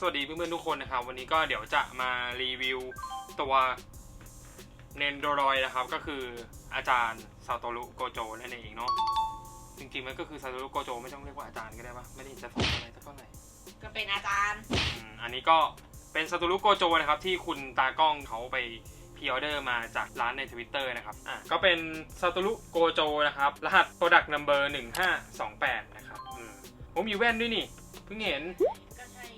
สวัสดีครับสวัสดีเพื่อนๆทุกคนนะครับ วันนี้ก็เดี๋ยวจะมารีวิวตัวเนนโดรอยนะครับ ก็คืออาจารย์ซาโตรุโกโจนั่นเองเนาะจริงๆมันก็คือซาโตรุโกโจไม่ต้องเรียกว่าอาจารย์ก็ได้ปะไม่ได้เห็นจะสอนอะไรสักเท่าไหร่ก็เป็นอาจารย์อืมอันนี้ก็เป็นซาโตรุโกโจนะครับ ที่คุณตากล้องเขาไปพ r ออเดอร์มาจากร้านใน Twitter นะครับอะก็เป็นซาโตรุโกโจนะครับ รหัส Product Number 1528 นะครับอืมโอ้มีแว่นด้วยนี่เพิ่งเห็นก็ใช่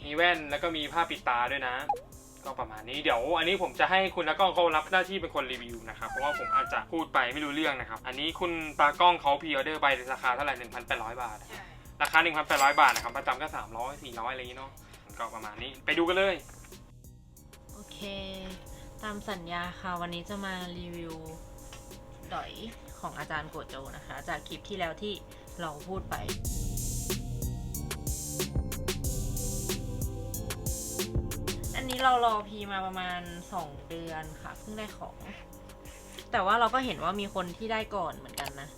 มีแว่นแล้วก็มีผ้าปิดตาด้วยนะ ก็ประมาณนี้เดี๋ยว อันนี้ผมจะให้คุณตากล้องเขารับหน้าที่เป็นคนรีวิวนะครับเพราะว่าผมอาจจะพูดไปไม่รู้เรื่องนะครับ อันนี้คุณตากล้องเขาพ r ออเดอร์ไปในราคาเท่าไหร่1,800 บาทใช่ราคา 1,800 บาทนะครับประจำก็300 400อะไรอย่างนี้เนาะก็ประมาณนี้ไปดูกันเลยโอเค ตามสัญญาค่ะวันนี้จะมารีวิวดอยของอาจารย์โกโจนะคะ จากคลิปที่แล้วที่เราพูดไป นี้เรารอพีมาประมาณ 2 เดือนค่ะ เพิ่งได้ของ แต่ว่าเราก็เห็นว่ามีคนที่ได้ก่อนเหมือนกันนะ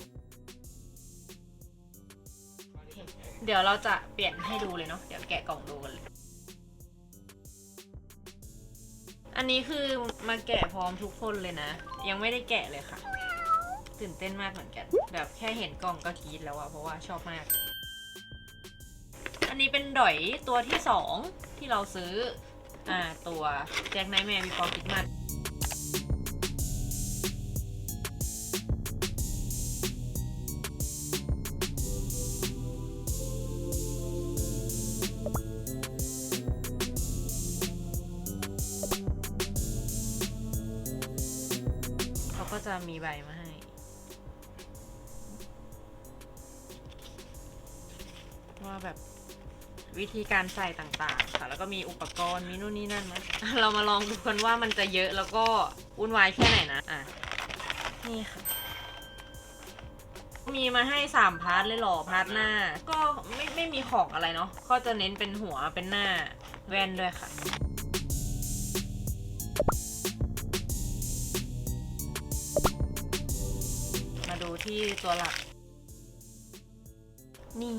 เคเดี๋ยวเราจะเปลี่ยนให้ดูเลยเนาะเดี๋ยวแกะกล่องดูกันเลย อันนี้คือมาแกะพร้อมทุกคนเลยนะ ยังไม่ได้แกะเลยค่ะ ตื่นเต้นมากเหมือนกัน แบบแค่เห็นกล่องก็กรี๊ดแล้วอะเพราะว่าชอบมาก อันนี้เป็นดอยตัวที่สองที่เราซื้อ อ่าตัวแจ็คไนท์แมร์บีฟอร์คิดมาเขาก็จะมีใบมา วิธีการใส่ต่างๆ ค่ะ แล้วก็มีอุปกรณ์มีนู่นนี่นั่นมาเรามาลองดูกันว่ามันจะเยอะแล้วก็วุ่นวายแค่ไหนนะอะนี่ค่ะ มีมาให้สามพาร์ทเลยหรอพาร์ทหน้า ก็ไม่ไม่มีของอะไรเนาะก็จะเน้นเป็นหัวเป็นหน้าแว่นด้วยค่ะมาดูที่ตัวหลัก นี่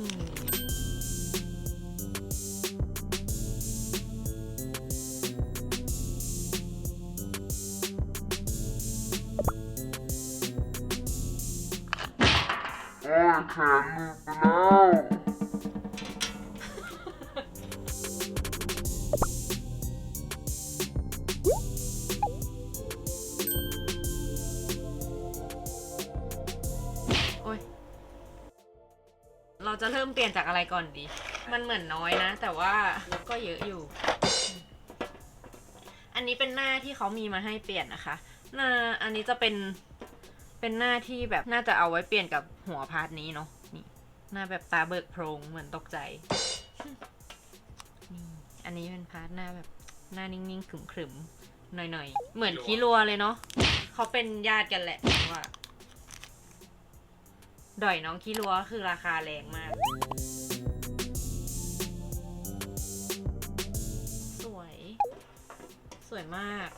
โอ้ยแขนหลุดไปแล้วโอ้ย เราจะเริ่มเปลี่ยนจากอะไรก่อนดี มันเหมือนน้อยนะ แต่ว่าก็เยอะอยู่ อันนี้เป็นหน้าที่เขามีมาให้เปลี่ยนนะคะ หน้าอันนี้จะเป็น เป็นหน้าที่แบบน่าจะเอาไว้เปลี่ยนกับหัวพาร์ทนี้เนาะนี่หน้าแบบตาเบิกโพรงเหมือนตกใจนี่อันนี้เป็นพาร์ทหน้าแบบหน้านิ่งๆขรึมๆหน่อยๆ เหมือนคิรัวเลยเนาะเขาเป็นญาติกันแหละว่าดอยน้องคิรัวคือราคาแรงมาก สวย สวยมาก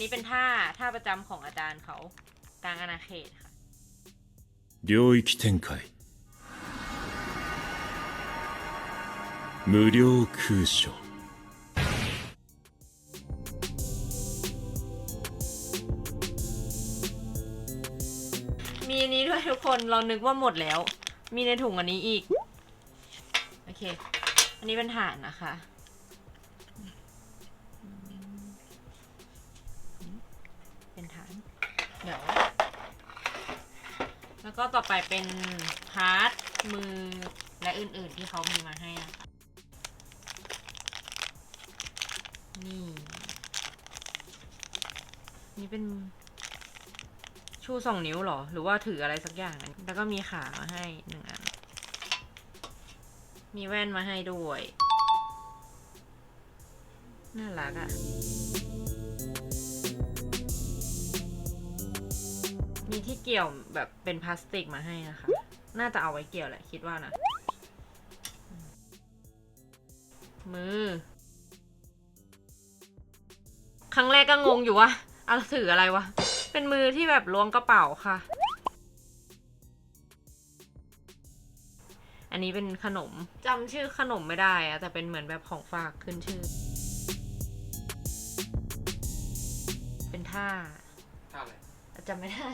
นนี้เป็นท่า ท่าประจำของอาจารย์เขากลางอาณาเขตค่ะ 领域展开无料空所 มีอันนี้ด้วยทุกคนเรานึกว่าหมดแล้ว มีในถุงอันนี้อีก โอเค อันนี้เป็นฐานนะคะ เดี๋ยว แล้วก็ต่อไปเป็นพาร์ทมือและอื่นๆที่เขามีมาให้นะคะ นี่ นี่เป็นชูสองนิ้วหรอ หรือว่าถืออะไรสักอย่าง แล้วก็มีขามาให้หนึ่งอัน มีแว่นมาให้ด้วย น่ารักอะ่ะ ที่เกี่ยวแบบเป็นพลาสติกมาให้นะคะ น่าจะเอาไว้เกี่ยวแหละ คิดว่านะ มือ ครั้งแรกก็งงอยู่ว่าเอาถืออะไรวะ เป็นมือที่แบบล้วงกระเป๋าค่ะ อันนี้เป็นขนมจำชื่อขนมไม่ได้อะแต่เป็นเหมือนแบบของฝากขึ้นชื่อ เป็นท่า จำไม่ได้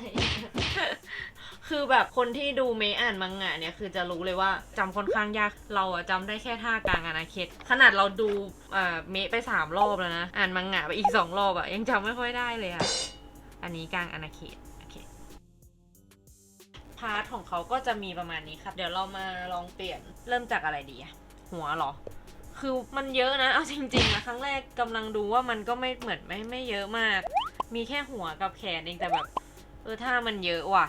คือแบบคนที่ดูเมอ่านมังงะเนี่ยคือจะรู้เลยว่าจำค่อนข้างยาก เราอะจำได้แค่ท่ากลางอาณาเขตขนาดเราดูเอ่อเมะไปสามรอบแล้วนะ อ่านมังงะไปอีกสองรอบอะยังจำไม่ค่อยได้เลยอะอันนี้กลางอาณาเขตโอเค พาร์ทของเขาก็จะมีประมาณนี้ครับ เดี๋ยวเรามาลองเปลี่ยนเริ่มจากอะไรดีอะหัวเหรอ คือมันเยอะนะ เอาจริงๆนะครั้งแรกกำลังดูว่ามันก็ไม่เหมือนไม่ไม่เยอะมาก มีแค่หัวกับแขนเองแต่แบบ ออถ้ามันเยอะว่ะ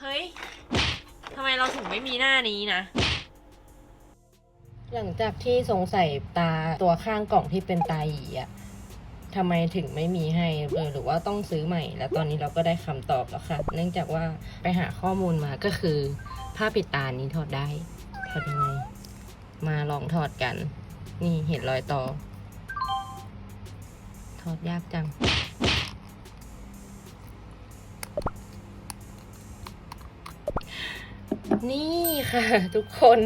เฮ้ยทำไมเราถึงไม่มีหน้านี้นะ หลังจากที่สงสัยตาตัวข้างกล่องที่เป็นตาหยีอะทำไมถึงไม่มีให้เออหรือว่าต้องซื้อใหม่ แล้วตอนนี้เราก็ได้คำตอบแล้วค่ะ เนื่องจากว่าไปหาข้อมูลมาก็คือผ้าปิดตานี้ถอดได้ ถอดยังไง มาลองถอดกัน นี่เห็นรอยต่อ ถอดยากจัง นี่ค่ะ ทุกคน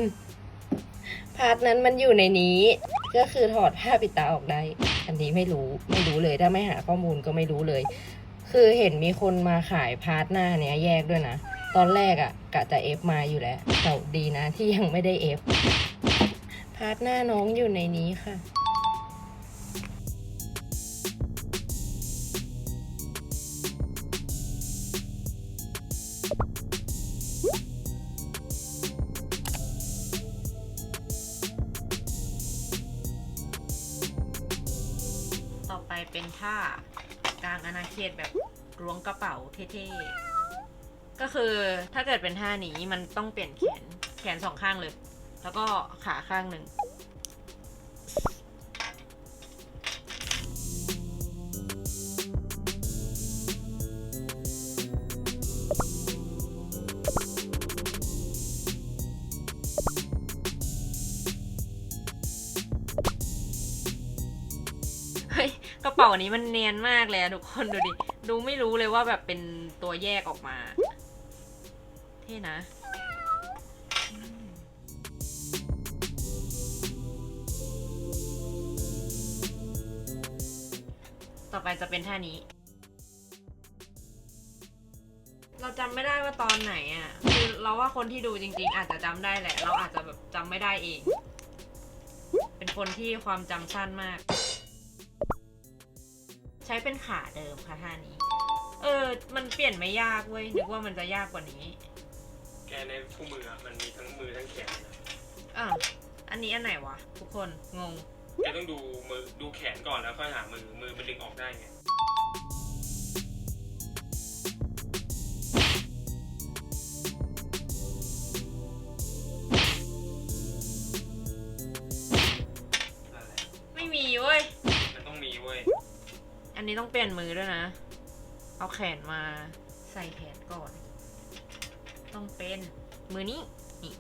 พาร์ทนั้นมันอยู่ในนี้ ก็คือถอดผ้าปิดตาออกได้ อันนี้ไม่รู้ไม่รู้เลยถ้าไม่หาข้อมูลก็ไม่รู้เลย คือเห็นมีคนมาขายพาร์ทหน้าเนี้ยแยกด้วยนะ ตอนแรกอะ่ะกะจะเอฟมาอยู่แล้วแต่ดีนะที่ยังไม่ได้เอฟพาร์ทหน้าน้องอยู่ในนี้ค่ะ่ากลางอาณาเขตแบบล้วงกระเป๋าเท่ๆ ก็คือถ้าเกิดเป็นท่านี้มันต้องเปลี่ยนแขน แขนสองข้างเลย แล้วก็ขาข้างหนึ่ง เป๋านี้มันเนียนมากเลยอะทุกคนดูดิ ดูไม่รู้เลยว่าแบบเป็นตัวแยกออกมา เท่นะต่อไปจะเป็นท่านี้ เราจำไม่ได้ว่าตอนไหนอะ คือเราว่าคนที่ดูจริง ๆ อาจจะจำได้แหละ เราอาจจะแบบจำไม่ได้เอง เป็นคนที่ความจำสั้นมาก ใช้เป็นขาเดิมค่ะท่านี้ เออ มันเปลี่ยนไม่ยากเว้ย นึกว่ามันจะยากกว่านี้ แกในคู่มืออะมันมีทั้งมือทั้งแขนนะอะอันนี้อันไหนวะ ทุกคนงง แกต้องดูมือดูแขนก่อนแล้วค่อยหามือมือมันดึงออกได้ไง ต้องเปลี่ยนมือด้วยนะ เอาแขนมาใส่แขนก่อน ต้องเป็นมือนี้ นี่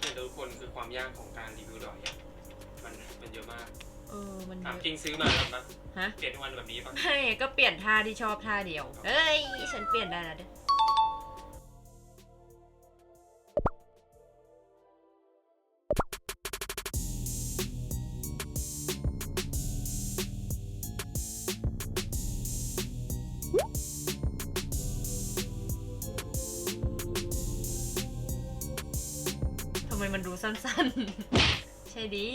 เนี่ยทุกคนคือความยากของการรีวิวดอยอะมันมันเยอะมากเออมันเยถามอะจริงซื้อมาแล้วปะฮะ เปลี่ยนทุกวันแบบนี้ปะ ไม่ก็เปลี่ยนท่าที่ชอบท่าเดียว เอ้ย ฉันเปลี่ยนได้แล้วเด้อำไมมันดูสั้นๆ ใช่ดี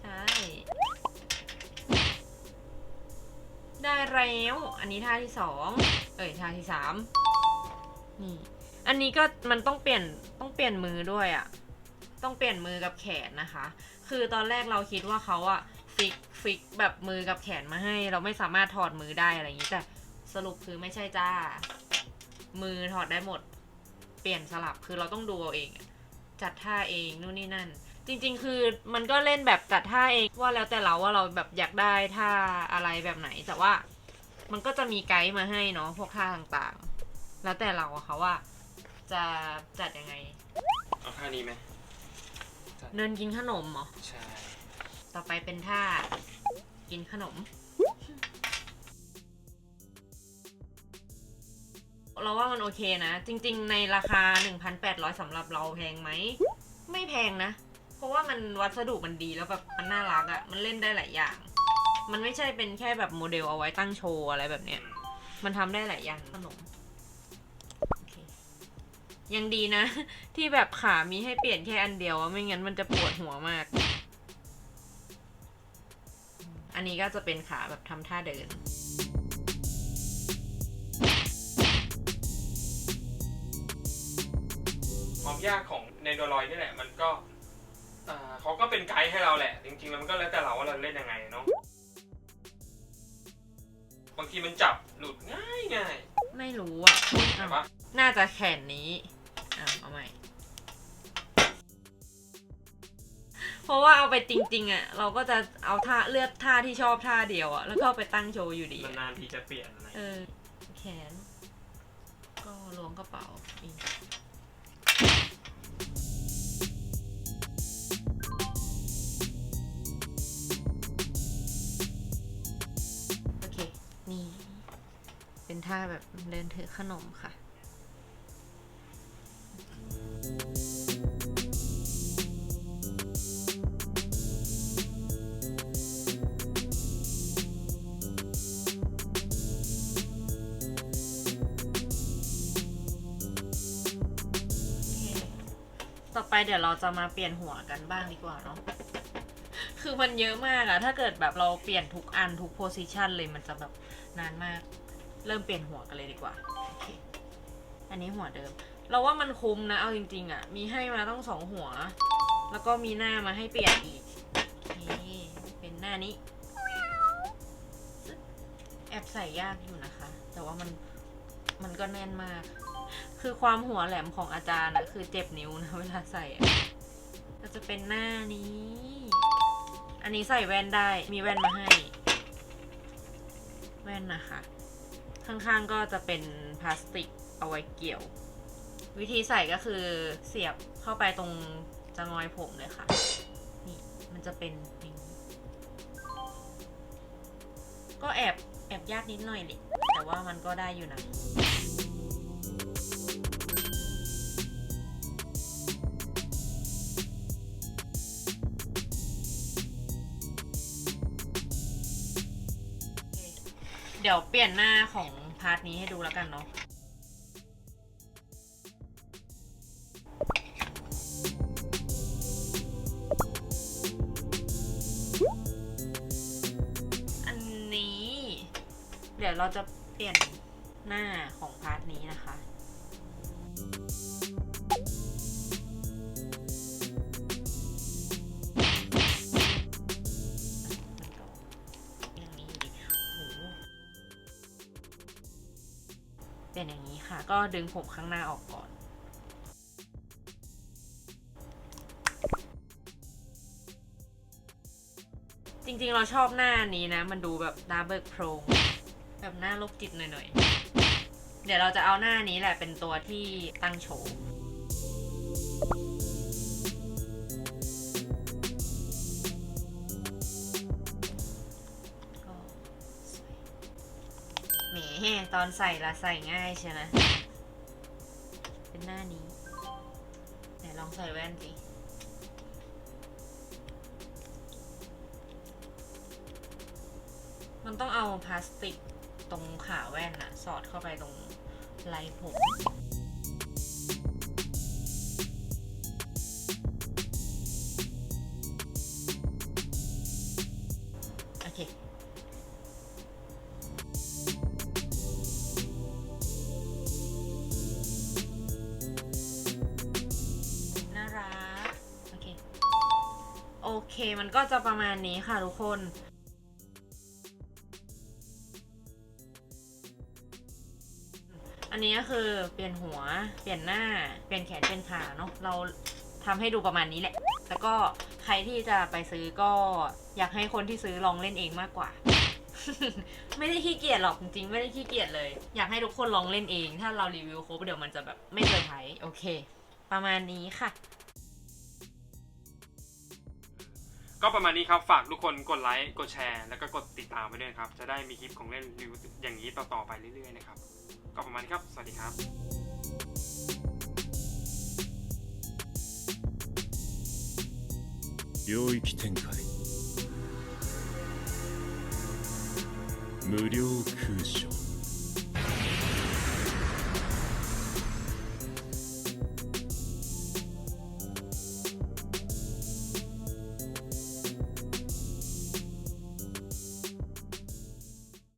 ใช่ ได้แล้ว อันนี้ท่าที่สองเอ้ยท่าที่สามนี่ อันนี้ก็มันต้องเปลี่ยนต้องเปลี่ยนมือด้วยอะ่ะ ต้องเปลี่ยนมือกับแขนนะคะ คือตอนแรกเราคิดว่าเขาอะฟิกฟิกแบบมือกับแขนมาให้ เราไม่สามารถถอดมือได้อะไรอย่างนี้แต่สรุปคือไม่ใช่จ้า มือถอดได้หมด เปลี่ยนสลับคือเราต้องดูเอาเองอะ จัดท่าเองนู่นนี่นั่น จริง ๆ คือมันก็เล่นแบบจัดท่าเองว่าแล้วแต่เราว่าเราแบบอยากได้ท่าอะไรแบบไหน แต่ว่ามันก็จะมีไกด์มาให้เนาะพวกท่าต่างๆ แล้วแต่เราอะค่ะว่า จะจัดยังไง เอาท่านี้ไหมเดินกินขนมเหรอ ใช่ ต่อไปเป็นท่ากินขนม เราว่ามันโอเคนะ จริง ๆ ในราคา 1,800สำหรับเราแพงไหม ไม่แพงนะ เพราะว่ามันวัสดุมันดีแล้วแบบมันน่ารักอะ่ะ มันเล่นได้หลายอย่าง มันไม่ใช่เป็นแค่แบบโมเดลเอาไว้ตั้งโชว์อะไรแบบเนี้ย มันทำได้หลายอย่างขนมยังดีนะ ที่แบบขามีให้เปลี่ยนแค่อันเดียวไม่งั้นมันจะปวดหัวมาก อันนี้ก็จะเป็นขาแบบทำท่าเดิน ความยากของเนโดรอยนี่แหละ มันก็อ่าเขาก็เป็นไกด์ให้เราแหละ จริงๆแล้วมันก็แล้วแต่เราว่าเราเล่นยังไงเนาะบางทีมันจับหลุดง่ายง่ายไม่รู้อะๆอะใช่ปะน่าจะแขนนี้อะเอาใหม่ เพราะว่าเอาไปจริงๆอะ เราก็จะเอาท่าเลือกท่าที่ชอบท่าเดียวอะ แล้วก็เอาไปตั้งโชว์อยู่ดีอะนานๆทีจะเปลี่ยนอะไรเออแขน ก็ล้วงกระเป๋าอีก เป็นท่าแบบเดินถือขนมค่ะต่อไปเดี๋ยวเราจะมาเปลี่ยนหัวกันบ้างดีกว่าเนาะ คือมันเยอะมากอะถ้าเกิดแบบเราเปลี่ยนทุกอันทุกโพซิชันเลยมันจะแบบนานมาก เริ่มเปลี่ยนหัวกันเลยดีกว่าโอเคอันนี้หัวเดิม เราว่ามันคุ้มนะ เอาจริงๆอะมีให้มาต้องสองหัว แล้วก็มีหน้ามาให้เปลี่ยนอีกโอเคเป็นหน้านี้ แอบใส่ยากอยู่นะคะ แต่ว่ามันมันก็แน่นมาก คือความหัวแหลมของอาจารย์อะคือเจ็บนิ้วนะเวลาใส่ก็จะเป็นหน้านี้ อันนี้ใส่แว่นได้ มีแว่นมาให้ แว่นนะคะ ข้างๆก็จะเป็นพลาสติกเอาไว้เกี่ยว วิธีใส่ก็คือเสียบเข้าไปตรงจะงอยผมเลยค่ะ นี่มันจะเป็นอย่างนี้ก็แอบแอบยากนิดหน่อยดิแต่ว่ามันก็ได้อยู่นะเดี๋ยวเปลี่ยนหน้าของ พาร์ทนี้ให้ดูแล้วกันเนาะอันนี้ เดี๋ยวเราจะเปลี่ยนหน้าของพาร์ทนี้นะคะ ก็ดึงผมข้างหน้าออกก่อน จริงๆเราชอบหน้านี้นะ มันดูแบบหน้าเบิกโพรงแบบหน้าโรคจิตหน่อยๆ เดี๋ยวเราจะเอาหน้านี้แหละเป็นตัวที่ตั้งโชว์ตอนใส่ละใส่ง่ายใช่ไหม หน้านี้ไหนลองใส่แว่นสิมันต้องเอาพลาสติกตรงขาแว่นอะสอดเข้าไปตรงไรผม ก็จะประมาณนี้ค่ะทุกคนอันนี้ก็คือเปลี่ยนหัว เปลี่ยนหน้า เปลี่ยนแขน เปลี่ยนขาเนาะ เราทำให้ดูประมาณนี้แหละ แล้วก็ใครที่จะไปซื้อก็อยากให้คนที่ซื้อลองเล่นเองมากกว่า ไม่ได้ขี้เกียจหรอกจริงๆ ไม่ได้ขี้เกียจเลย อยากให้ทุกคนลองเล่นเอง ถ้าเรารีวิวครบเดี๋ยวมันจะแบบไม่เซอร์ไพรส์ โอเค ประมาณนี้ค่ะ ก็ประมาณนี้ครับ ฝากทุกคนกดไลค์ กดแชร์ แล้วก็กดติดตามไปด้วยครับ จะได้มีคลิปของเล่นรีวิวอย่างนี้ต่อๆไปเรื่อยๆนะครับ ก็ประมาณนี้ครับ สวัสดีครับ領域展開無料空所